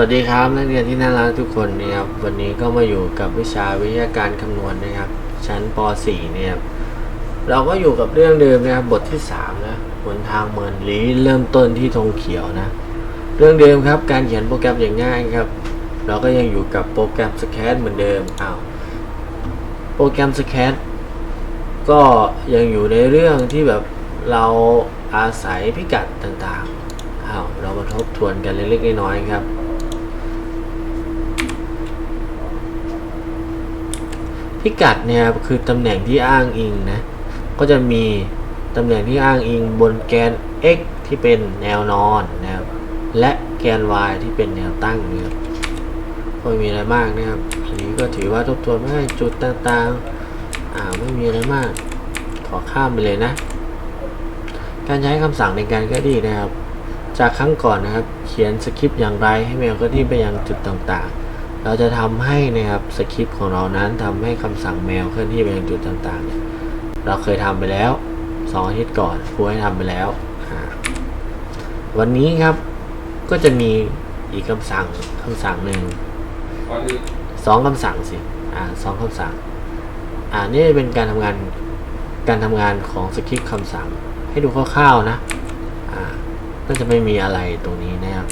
วัสดีครับนักเรียนที่น่ารักทุกคนนะครับวันนี้ก็มาอยู่กับวิชาวิทยาการคำนวณนะครับ ชั้นป .4 เนี่ยเราก็อยู่กับเรื่องเดิมนะครับบทที่3นะหนทางเมินลีเริ่มต้นที่ธงเขียวนะ เรื่องเดิมครับการเขียนโปรแกรมอย่างง่ายครับ เราก็ยังอยู่กับโปรแกรมสแค t เหมือนเดิมอ้าวโปรแกรมสแค t ก็ยังอยู่ในเรื่องที่แบบเราอาศัยพิกัดต่างๆอ้าวเรามาทบทวนกันเล็กๆน้อยๆครับ พิกัดเนี่ยครับคือตำแหน่งที่อ้างอิงนะ ก็จะมีตำแหน่งที่อ้างอิงบนแกน x ที่เป็นแนวนอนนะครับ และแกน y ที่เป็นแนวตั้งนะครับก็ไม่มีอะไรมากนะครับอันนี้ก็ถือว่าทบทวนไม่ให้จุดต่างๆอ่าไม่มีอะไรมาก ขอข้ามไปเลยนะ การใช้คำสั่งในการเคลื่อนที่นะครับ จากครั้งก่อนนะครับ เขียนสคริปต์อย่างไรให้แมวเคลื่อนที่ไปยังจุดต่างๆ เราจะทำให้นะครับสคริปต์ของเรานั้นทำให้คำสั่งแมวเคลื่อนที่ไปยังจุดต่างๆเนี่ยเราเคยทำไปแล้วสองอาทิตย์ก่อนครูให้ทำไปแล้วอ่าวันนี้ครับก็จะมีอีกคำสั่งคำสั่งหนึ่งก่อนอื่นสองคำสั่งสิอ่าสองคำสั่งอ่านี่เป็นการทำงานการทำงานของสคริปต์คำสั่ง ให้ดูคร่าวๆนะอ่าก็จะไม่มีอะไรตรงนี้นะครับ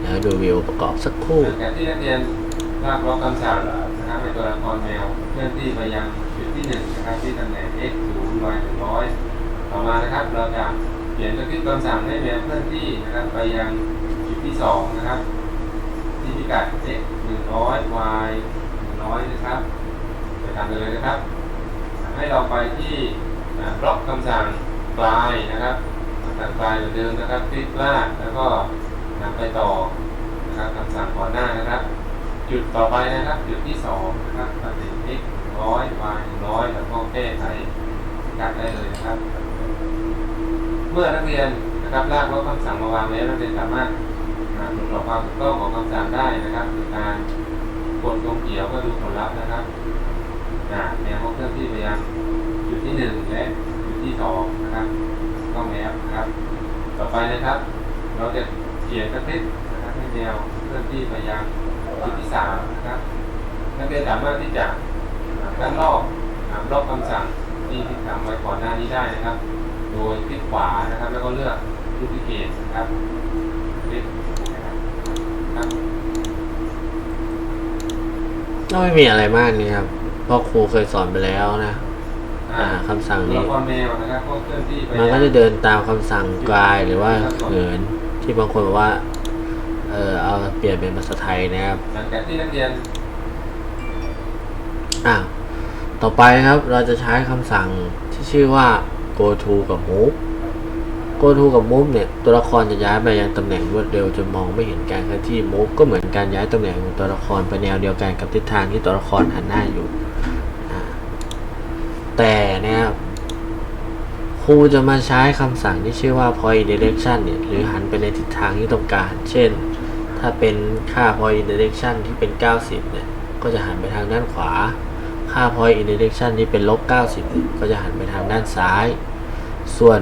เดี๋ ยวดูวิวประกอบสักครู่จากที่นักเรียนลากล็อกคำสั่งนะครับในตัวละครแมวเคลื่อนที่ไปยังจุดที่หนึ่งนะครับที่ตำแหน่ง x 0 y 100ต่อมานะครับเราจะเขียนสคริปต์คำสั่งให้แมวเคลื่อนที่นะครับไปยังจุดที่สองนะครับที่พิกัด x 100 y 100นะครับไปทำกันเลยนะครับ ให้เราไปที่บล็อกคำสั่งปลายนะครับคำสั่งปลายเหมือนเดิมนะครับคลิกลากแล้วก็นำไปต่อ ก่อนหน้านะครับ จุดต่อไปนะครับ จุดที่สองนะครับตำแหน่ง x ร้อย y ร้อยแล้วก็แก้ไขกัดได้เลยนะครับ เมื่อนักเรียนนะครับลากล็อกคำสั่งมาวางแล้วนักเรียนสามารถอ่าตรวจสอบความถูกต้องของคำสั่งได้นะครับโดยการกดตรงเขียวก็ดูผลลัพธ์นะครับอ่าแนวเคลื่อนที่ไปยังจุดที่หนึ่งและจุดที่สองนะครับต้องแนวนะครับ ต่อไปนะครับ เราจะเขียนสคริปต์นะครับ แนวเคลื่อนที่ไปยังจุดที่สามนะครับ นักเรียนสามารถที่จะตั้งรอบอ่าบล็อกคำสั่งที่ที่ทำไว้ก่อนหน้านี้ได้นะครับ โดยคลิกขวานะครับ แล้วก็เลือกดูพิเกตนะครับคลิกนะครับก็ไม่มีอะไรมากนี่ครับเพราะครูเคยสอนไปแล้วนะ อ่าคำสั่งตัวนี้ละครแมวนะครับก็เคลื่อนที่ไปมันก็จะเดินตามคำสั่งกลายหรือว่าเขินที่บางคนบอกว่า เออเอาเปลี่ยนเป็นภาษาไทยนะครับหลังจากที่นักเรียนอะต่อไปนะครับเราจะใช้คำสั่งที่ชื่อว่า go to กับ move go to กับ move เนี่ยตัวละครจะย้ายไปยังตำแหน่งรวดเร็วจนมองไม่เห็นการเคลื่อนที่ move ก็เหมือนการย้ายตำแหน่งของตัวละครไปแนวเดียวกันกับทิศทางที่ตัวละครหันหน้าอยู่อ่าแต่นะครับครูจะมาใช้คำสั่งที่ชื่อว่า point direction เนี่ยหรือหันไปในทิศทางที่ต้องการ เช่น ถ้าเป็นค่า point indirection ที่เป็น 90 เนี่ย ก็จะหันไปทางด้านขวา ค่า point indirection ที่เป็นลบ 90เนี่ยก็จะหันไปทางด้านซ้าย ส่วน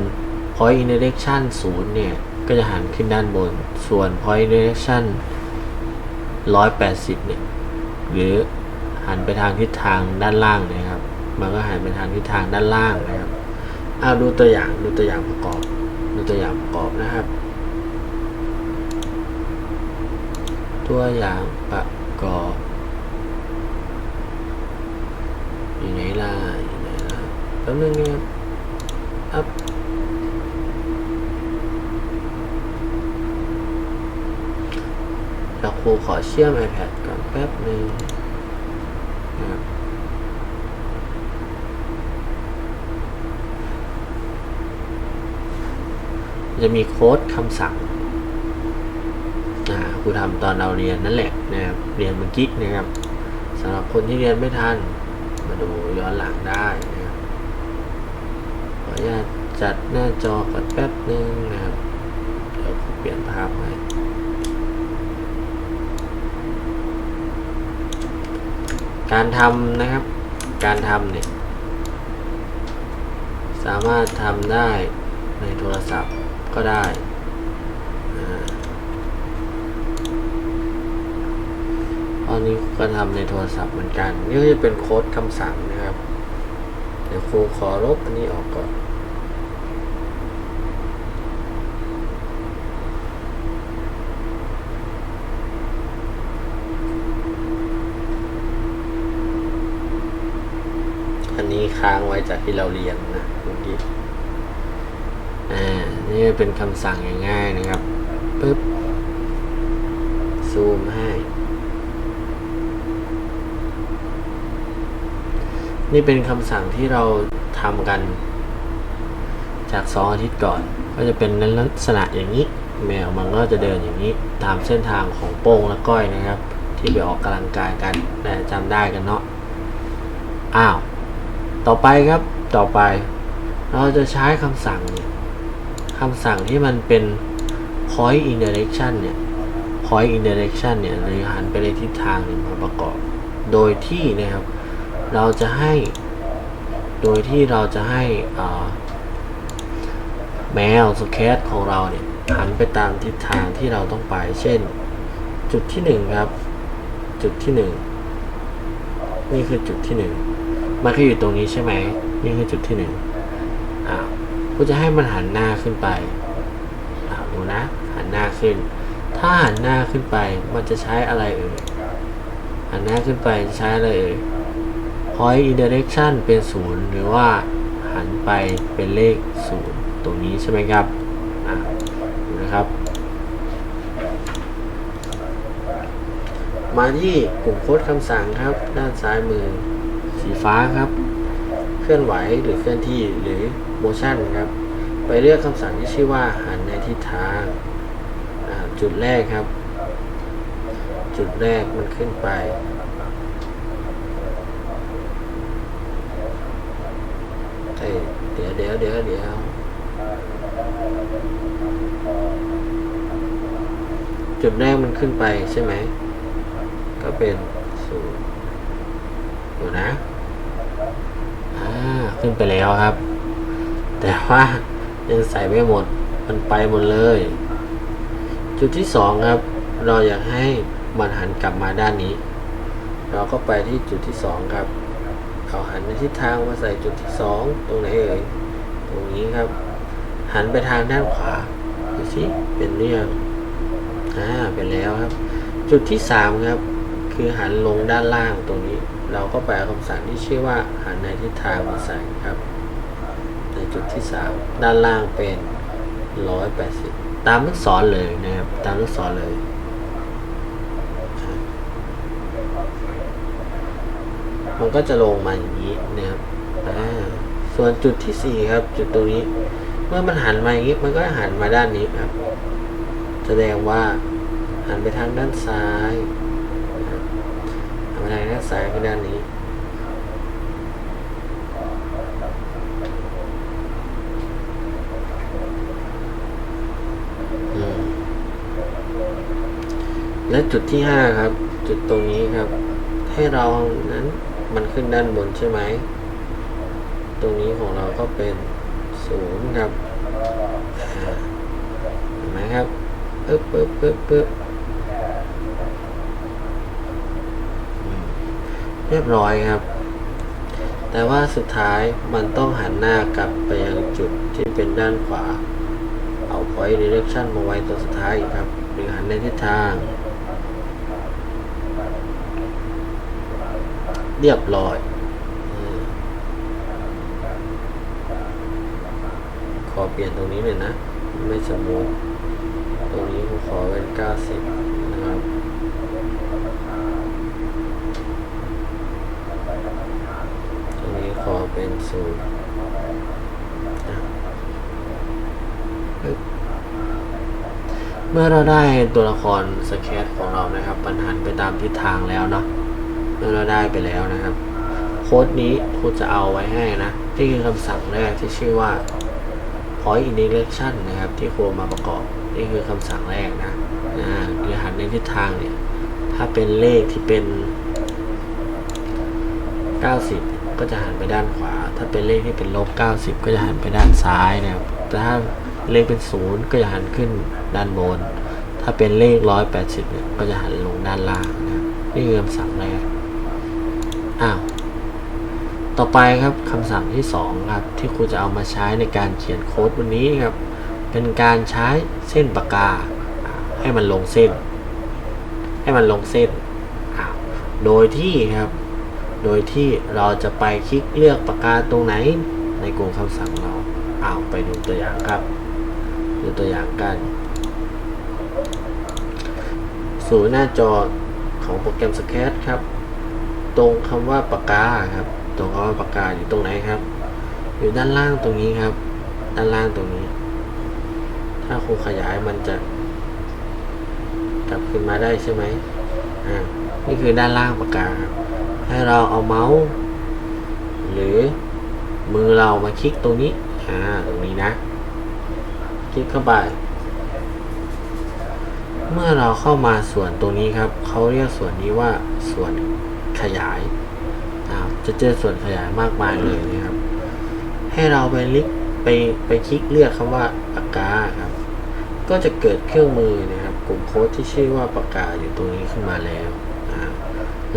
point indirection 0 เนี่ย ก็จะหันขึ้นด้านบน ส่วน point indirection 180 เนี่ย หรือหันไปทางทิศทางด้านล่างนะครับ มันก็หันไปทางทิศทางด้านล่างนะครับ เอาดูตัวอย่าง ดูตัวอย่างประกอบ ดูตัวอย่างประกอบนะครับ ตัวอย่างประกอบอยู่ไหนล่ะอยู่ไหนล่ะแป๊บนึงนะครับอัพเราครูขอเชื่อม iPad ก่อนแป๊บนึงนะครับจะมีโค้ดคำสั่ง ครูทำตอนเราเรียนนั่นแหละนะครับเรียนเมื่อกี้นะครับสำหรับคนที่เรียนไม่ทัน มาดูย้อนหลังได้นะครับขออนุญาตจัดหน้าจอก่อนแป๊บนึงนะครับเดี๋ยวเปลี่ยนภาพให้การทำนะครับ การทำเนี่ย สามารถทำได้ในโทรศัพท์ก็ได้ ตอ นี้ก็ทำในโทรศัพท์เหมือนกัน นี่ก็จะเป็นโค้ดคำสั่งนะครับ เดี๋ยวครูขอลบอันนี้ออกก่อนอันนี้ค้างไว้จากที่เราเรียนนะเมื่อกี้อ่า นี่เป็นคำสั่งง่ายๆนะครับปึ๊บซูมให้ นี่เป็นคำสั่งที่เราทำกัน จากสองอาทิตย์ก่อน ก็จะเป็นลักษณะอย่างนี้ แมวมันก็จะเดินอย่างนี้ ตามเส้นทางของโป้งและก้อยนะครับ ที่ไปออกกำลังกายกันแต่จำได้กันเนาะอ้าว ต่อไปครับต่อไป เราจะใช้คำสั่งคำสั่งที่มันเป็น point in direction เนี่ย point in direction เนี่ยหรือหันไปในทิศทางเนี่ยมาประกอบ โดยที่นะครับ เราจะให้ โดยที่เราจะให้แมวสแคตของเราเนี่ยหันไปตามทิศทางที่เราต้องไป เช่น จุดที่หนึ่งครับ จุดที่หนึ่งนี่คือจุดที่หนึ่งมันคืออยู่ตรงนี้ใช่ไหมนี่คือจุดที่หนึ่งอ่าก็จะให้มันหันหน้าขึ้นไปอ่าดูนะ หันหน้าขึ้น ถ้าหันหน้าขึ้นไปมันจะใช้อะไรเอ่ยหันหน้าขึ้นไปใช้อะไรเอ่ย point in direction เป็นศูนย์หรือว่าหันไปเป็นเลขศูนย์ตรงนี้ใช่ไหมครับอ่าดูนะครับ มาที่ปุ่มโค้ดคำสั่งครับ ด้านซ้ายมือสีฟ้าครับ เคลื่อนไหวหรือเคลื่อนที่หรือ motion ครับ ไปเลือกคำสั่งที่ชื่อว่าหันในทิศทางจุดแรกครับ จุดแรกมันขึ้นไป เอ้ยเดี๋ ยวเดี๋ยวเดี๋ยวเดี๋ยวจุดแรกมันขึ้นไปใช่ไหม ก็เป็นศูนย์ดูนะ อ่า ขึ้นไปแล้วครับ แต่ว่ายังใส่ไม่หมด มันไปหมดเลย จุดที่สองครับ เราอยากให้มันหันกลับมาด้านนี้ เราก็ไปที่จุดที่สองครับ เขาหันในทิศทางมาใส่จุดที่สองตรงไหนเอ่ย ตรงนี้ครับ หันไปทางด้านขวาดูสิเป็นเรื่องอ่าเป็นแล้วครับ จุดที่สามครับ คือหันลงด้านล่างตรงนี้ เราก็ไปเอาคำสั่งที่ชื่อว่าหันในทิศทางมาใส่ครับ ในจุดที่สามด้านล่างเป็นร้อยแปดสิบตามลูกศรเลยนะครับ ตามลูกศรเลยมันก็จะลงมาอย่างนี้นะครับ ส่วนจุดที่สี่ครับ จุดตรงนี้ เมื่อมันหันมาอย่างนี้มันก็หันมาด้านนี้ครับ แสดงว่าหันไปทางด้านซ้ายนะครับหันไปทางด้านซ้ายคือด้านนี้ และจุดที่ห้าครับ จุดตรงนี้ครับ ให้เรานั้นมันขึ้นด้านบนใช่ไหม ตรงนี้ของเราก็เป็นศูนย์ครับอ่าเห็นไหมครับปึ๊บปึ๊บปึ๊บปึ๊บเรียบร้อยครับ แต่ว่าสุดท้ายมันต้องหันหน้ากลับไปยังจุดที่เป็นด้านขวา เอา point direction มาไว้ตัวสุดท้ายครับ หรือหันในทิศทาง เรียบร้อยอืม ขอเปลี่ยนตรงนี้หน่อยนะ ไม่สมูทตรงนี้ผมขอเป็น90 นะครับ ตรงนี้ขอเป็นศูนย์อะเมื่อเราได้ตัวละครสแคตของเรานะครับปันหันไปตามทิศทางแล้วเนาะเมื่อเราได้ไปแล้วนะครับ โค้ดนี้ครูจะเอาไว้ให้นะนี่คือคำสั่งแรกที่ชื่อว่า point in direction นะครับที่ครูมาประกอบนี่คือคำสั่งแรกนะอ่าคือหันในทิศทางเนี่ยถ้าเป็นเลขที่เป็น 90 ก็จะหันไปด้านขวา ถ้าเป็นเลขที่เป็นลบ 90 ก็จะหันไปด้านซ้ายนะครับแต่ถ้าเลขเป็นศูนย์ก็จะหันขึ้นด้านบน ถ้าเป็นเลข 180 เนี่ยก็จะหันลงด้านล่างนะนี่คือคำสั่งแรกอ้าว ต่อไปครับคำสั่งที่สองครับที่ครูจะเอามาใช้ในการเขียนโค้ดวันนี้ครับ เป็นการใช้เส้นปากกา ให้มันลงเส้น ให้มันลงเส้นอ้าวโดยที่ครับ โดยที่เราจะไปคลิกเลือกปากกาตรงไหนในกลุ่มคำสั่งเราเอาไปดูตัวอย่างครับดูตัวอย่างกัน สู่หน้าจอของโปรแกรม Sketch ครับ ตรงคำว่าปากกาครับ ตรงคำว่าปากกาอยู่ตรงไหนครับ อยู่ด้านล่างตรงนี้ครับ ด้านล่างตรงนี้ ถ้าครูขยายมันจะ กลับขึ้นมาได้ใช่ไหมอ่านี่คือด้านล่างปากกาครับให้เราเอาเมาส์ หรือมือเรามาคลิกตรงนี้อ่าตรงนี้นะ คลิกเข้าไป เมื่อเราเข้ามาส่วนตรงนี้ครับ เขาเรียกส่วนนี้ว่าส่วนขยาย เจอส่วนขยายมากมายเลยนะครับ ให้เราไปลิกไปไปคลิกเลือกคำว่าปากกาครับ ก็จะเกิดเครื่องมือนะครับ กลุ่มโค้ดที่ชื่อว่าปากกาอยู่ตรงนี้ขึ้นมาแล้ว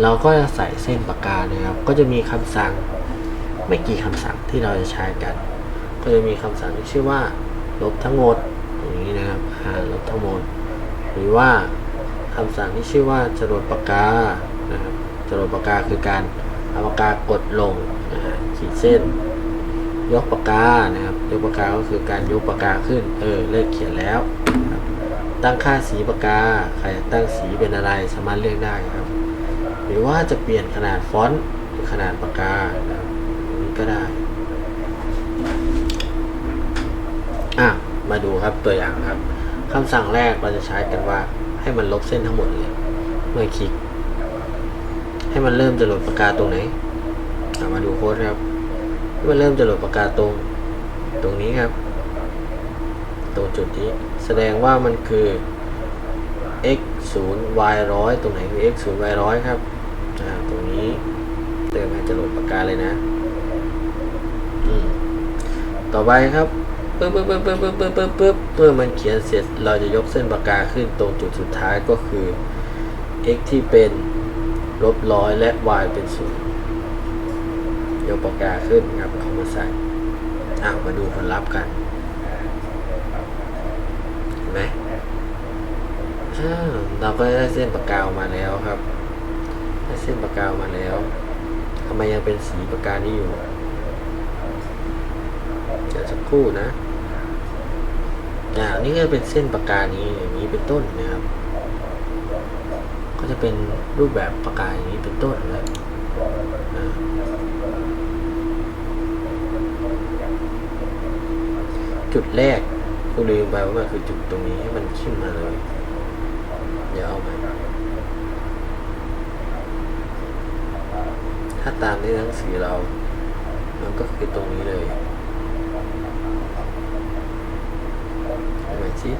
เราก็จะใส่เส้นปากกานะครับ ก็จะมีคำสั่งไม่กี่คำสั่งที่เราจะใช้กัน ก็จะมีคำสั่งที่ชื่อว่า ลบทั้งหมดตรงนี้นะครับลบทั้งหมด หรือว่าคำสั่งที่ชื่อว่าจรดปากกานะครับจรดปากกาคือการ เอาปากกากดลงนะฮะขีดเส้น ยกปากกานะครับยกปากกาก็คือการยกปากกาขึ้นเออเลิกเขียนแล้ว ตั้งค่าสีปากกาใครตั้งสีเป็นอะไรสามารถเลือกได้ครับ หรือว่าจะเปลี่ยนขนาดฟอนต์หรือขนาดปากกานะครับนี้ก็ได้อะมาดูครับตัวอย่างครับคำสั่งแรกเราจะใช้กันว่าให้มันลบเส้นทั้งหมดเลย เมื่อคลิก ให้มันเริ่มจะหลดปากกาตรงไหนมาดูโค้ดครับให้มันเริ่มจะหลดปากกาตรงตรงนี้ครับ ตรงจุดนี้แสดงว่ามันคือ x 0 y 100ตรงไหนคือ x 0 y 100ครับตรงนี้เริ่มให้จะหลดปากกาเลยนะต่อไปครับปึ๊บปึ๊บปึ๊บปึ๊บปึ๊บปึ๊บปึ๊บปึ๊บเมื่อมันเขียนเสร็จเราจะยกเส้นปากกาขึ้นตรงจุดสุดท้ายก็คือ x ที่เป็น ลบร้อยและ y เป็นศูนย์ยกปากกาขึ้นครับเขามาใส่อะมาดูผลลัพธ์กันเห็นไหมเราก็ได้เส้นปากกาออกมาแล้วครับ ได้เส้นปากกาออกมาแล้วทำไมยังเป็นสีปากกานี้อยู่เดี๋ยวสักครู่นะอ่านี่ก็เป็นเส้นปากกานี้อย่างนี้เป็นต้นนะครับ ก็จะเป็นรูปแบบปากกายอย่างนี้เป็นต้นนะอ่าจุดแรกกูลืมไปว่ามันคือจุดตรงนี้ให้มันขึ้นมาเลยเดี๋ยวเอาใหม่ถ้าตามในหนังสือเรา มันก็คือตรงนี้เลยเอาใหม่สิ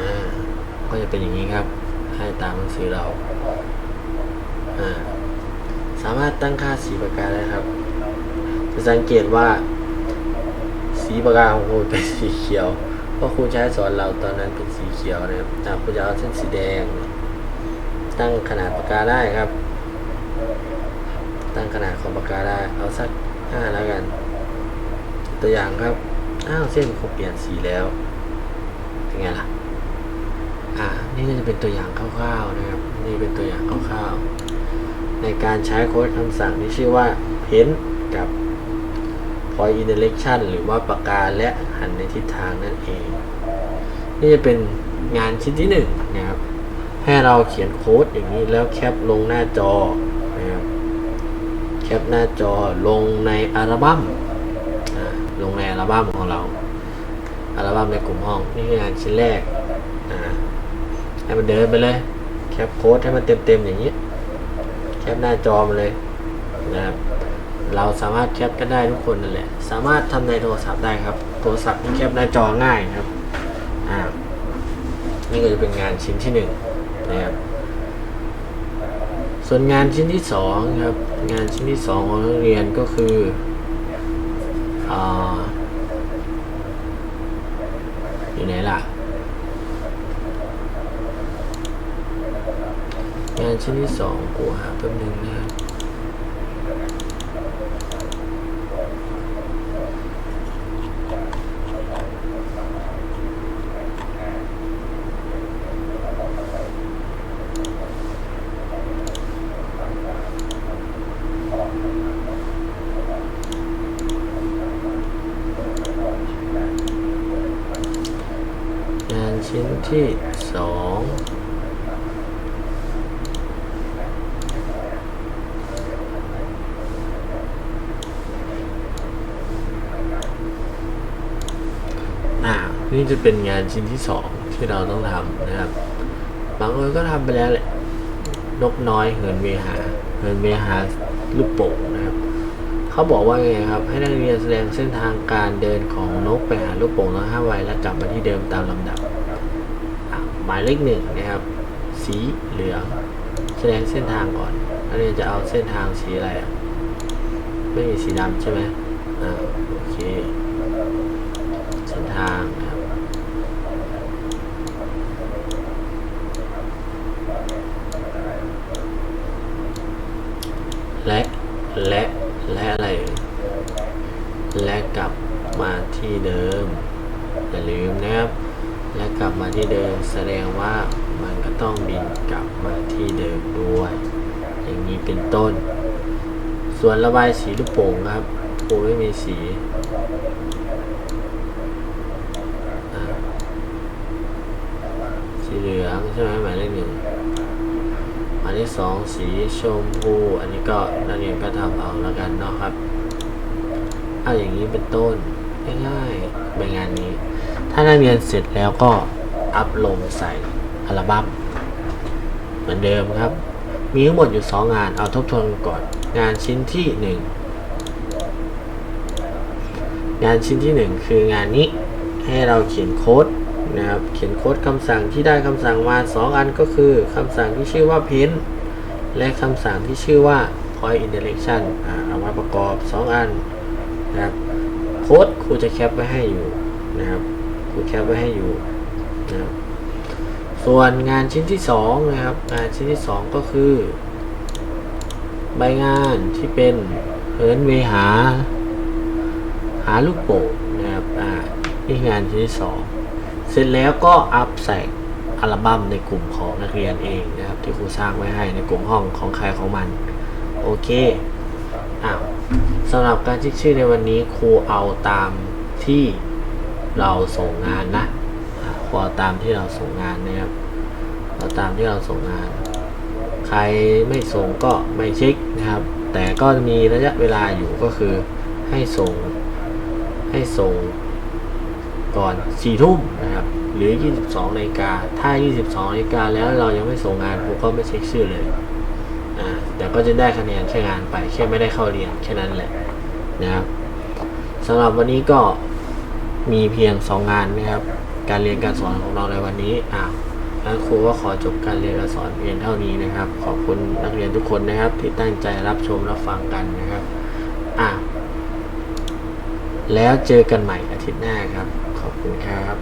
อ่า ก็ จะเป็นอย่างนี้ครับ ให้ตามหนังสือเรา สามารถตั้งค่าสีปากกาได้ครับ จะสังเกตว่า สีปากกาของคุณเป็นสีเขียว เพราะครูใช้สอนเราตอนนั้นเป็นสีเขียวนะครับแต่ครูจะเอาเส้นสีแดง ตั้งขนาดปากกาได้ครับ ตั้งขนาดของปากกาได้ เอาสักห้าแล้วกัน ตัวอย่างครับ อ้าวเส้นเขาเปลี่ยนสีแล้ว เป็นไงล่ะ นี่ก็จะเป็นตัวอย่างคร่าวๆนะครับ นี่เป็นตัวอย่างคร่าวๆ ในการใช้โค้ดคำสั่งที่ชื่อว่า pen กับ point in direction หรือว่าปากกาและหันในทิศทางนั่นเอง นี่จะเป็นงานชิ้นที่หนึ่งนะครับ ให้เราเขียนโค้ดอย่างนี้แล้วแคปลงหน้าจอนะครับ แคปหน้าจอลงในอัลบั้มลงในอัลบั้มของเราอัลบั้มในกลุ่มห้องนี่คืองานชิ้นแรกอ่า ให้มันเดินไปเลย แคปโค้ดให้มันเต็มๆอย่างนี้ แคปหน้าจอมาเลยนะครับเราสามารถแคปกันได้ทุกคนนั่นแหละ สามารถทำในโทรศัพท์ได้ครับ โทรศัพท์แคปหน้าจอง่ายครับ อ่า นี่ก็จะเป็นงานชิ้นที่หนึ่งนะครับ ส่วนงานชิ้นที่สองครับ งานชิ้นที่สองของนักเรียนก็คืออ่าอยู่ไหนล่ะ งานชิ้นที่สองกูหาแป๊บนึงนะครับงานชิ้นที่สอง อ่า นี่ จะเป็นงานชิ้นที่สองที่เราต้องทำนะครับ บางคนก็ทำไปแล้วแหละนกน้อยเหินเวหาเหินเวหาลูกโป่งนะครับ เขาบอกว่าไงครับ ให้นักเรียนแสดงเส้นทางการเดินของนกไปหาลูกโป่งทั้งห้าวัยและกลับมาที่เดิมตามลำดับหมายเลขหนึ่งนะครับ สีเหลืองแสดงเส้นทางก่อนนักเรียนจะเอาเส้นทางสีอะไรอะไม่มีสีดำใช่ไหมอ่าโอเค เส้นทางนะครับ และและและอะไรเอ่ยและกลับมาที่เดิม อย่าลืมนะครับ และกลับมาที่เดิมแสดงว่ามันก็ต้องบินกลับมาที่เดิมด้วย อย่างนี้เป็นต้น ส่วนระบายสีลูกโป่งครับโอ้ไม่มีสีสีเหลืองใช่ไหมหมายเลขหนึ่งอันที่สองสีชมพู อันนี้ก็นักเรียนก็ทำเอาแล้วกันเนาะครับเอาอย่างนี้เป็นต้นง่ายๆใบงานนี้ ถ้านักเรียนเสร็จแล้วก็อัพลงใส่อัลบั้มเหมือนเดิมครับ มีทั้งหมดอยู่ 2 งานเอาทบทวนก่อน งานชิ้นที่ 1 งานชิ้นที่ 1 คืองานนี้ให้เราเขียนโค้ดนะครับเขียนโค้ดคำสั่งที่ได้คำสั่งมา 2 อันก็คือคำสั่งที่ชื่อว่า pen และคำสั่งที่ชื่อว่า point interaction เอามาประกอบ 2 อันนะครับโค้ดครูจะแคปไว้ให้อยู่นะครับ แคปไว้ให้อยู่นะครับส่วนงานชิ้นที่สองนะครับงานชิ้นที่สองก็คือ ใบงานที่เป็นเหิร์นเวหา หาลูกโป่งนะครับอ่านี่งานชิ้นที่สองเสร็จแล้วก็อัพใส่อัลบั้มในกลุ่มของนักเรียนเองนะครับ ที่ครูสร้างไว้ให้ในกลุ่มห้องของใครของมัน โอเคอ้าวสำหรับการเช็คชื่อในวันนี้ครูเอาตามที่ เราส่งงานนะอ่าครูเอตามที่เราส่งงานนะครับเอตามที่เราส่งงาน ใครไม่ส่งก็ไม่เช็คนะครับ แต่ก็มีระยะเวลาอยู่ก็คือให้ส่งให้ส่งก่อน4ทุ่มนะครับ หรือ 22นาฬิกาถ้า 22นาฬิกาแล้วเรายังไม่ส่งงานครูก็ไม่เช็คชื่อเลยอ่าแต่ก็จะได้คะแนนแค่งานไปแค่ไม่ได้เข้าเรียนแค่นั้นแหละนะครับสำหรับวันนี้ก็ มีเพียง 2 งานนะครับ การเรียนการสอนของเราในวันนี้อ่าแล้วครูก็ขอจบการเรียนการสอนเพียงเท่านี้นะครับ ขอบคุณนักเรียนทุกคนนะครับ ที่ตั้งใจรับชมรับฟังกันนะครับอ่าแล้วเจอกันใหม่อาทิตย์หน้าครับ ขอบคุณครับ